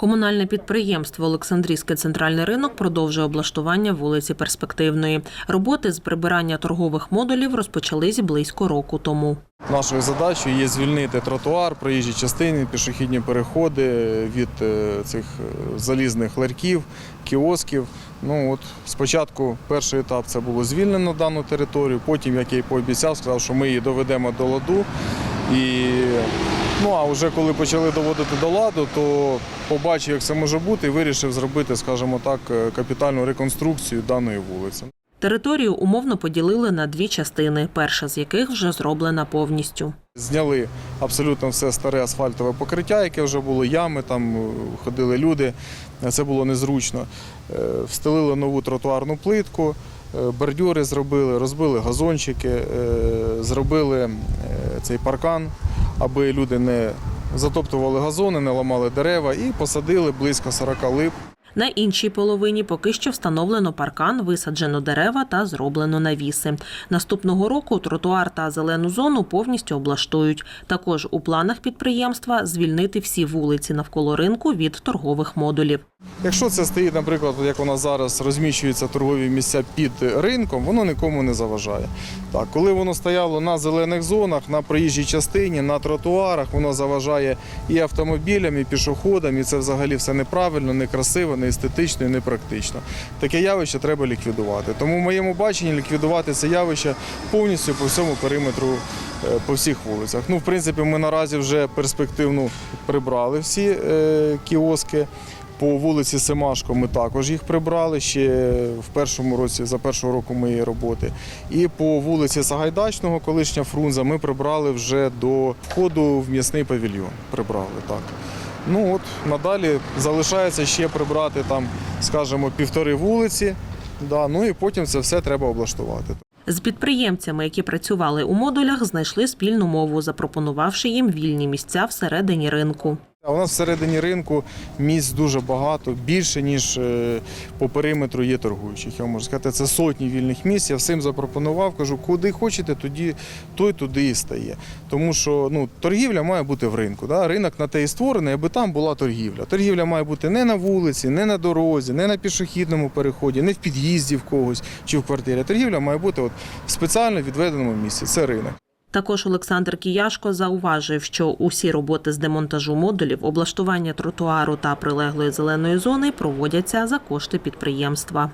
Комунальне підприємство Олександрійський центральний ринок продовжує облаштування вулиці Перспективної. Роботи з прибирання торгових модулів розпочались близько року тому. Нашою задачею є звільнити тротуар, проїжджі частини, пішохідні переходи від е, цих е, залізних ларьків, кіосків. Ну от спочатку перший етап це було звільнено дану територію. Потім, як я й пообіцяв, сказав, що ми її доведемо до ладу. І ну а вже коли почали доводити до ладу, то побачив, як це може бути, і вирішив зробити, скажімо так, е, капітальну реконструкцію даної вулиці. Територію умовно поділили на дві частини, перша з яких вже зроблена повністю. Зняли абсолютно все старе асфальтове покриття, яке вже було ями, там е, ходили люди. Це було незручно. Е, Встелили нову тротуарну плитку, бордюри зробили, розбили газончики, зробили цей паркан, аби люди не затоптували газони, не ламали дерева і посадили близько 40 лип. На іншій половині поки що встановлено паркан, висаджено дерева та зроблено навіси. Наступного року тротуар та зелену зону повністю облаштують. Також у планах підприємства звільнити всі вулиці навколо ринку від торгових модулів. Якщо це стоїть, наприклад, як у нас зараз розміщуються торгові місця під ринком, воно нікому не заважає. Так, коли воно стояло на зелених зонах, на проїжджій частині, на тротуарах, воно заважає і автомобілям, і пішоходам, і це взагалі все неправильно, некрасиво, не естетично і не практично. Таке явище треба ліквідувати. Тому в моєму баченні ліквідувати це явище повністю по всьому периметру. е, По всіх вулицях. Ну, в принципі, ми наразі вже перспективно прибрали всі е, кіоски. По вулиці Семашко ми також їх прибрали ще в першому році, за першого року моєї роботи. І по вулиці Сагайдачного, колишня Фрунза, ми прибрали вже до входу в м'ясний павільйон. Прибрали так. Ну от надалі залишається ще прибрати там, скажімо, півтори вулиці. Да, ну і потім це все треба облаштувати. З підприємцями, які працювали у модулях, знайшли спільну мову, запропонувавши їм вільні місця всередині ринку. А у нас всередині ринку місць дуже багато, більше, ніж е, по периметру є торгуючих. Я можу сказати, це сотні вільних місць. Я всім запропонував, кажу, куди хочете, тоді той туди і стає. Тому що ну, торгівля має бути в ринку. Да? Ринок на те і створений, аби там була торгівля. Торгівля має бути не на вулиці, не на дорозі, не на пішохідному переході, не в під'їзді в когось чи в квартирі. Торгівля має бути от в спеціально відведеному місці. Це ринок. Також Олександр Кіяшко зауважив, що усі роботи з демонтажу модулів, облаштування тротуару та прилеглої зеленої зони проводяться за кошти підприємства.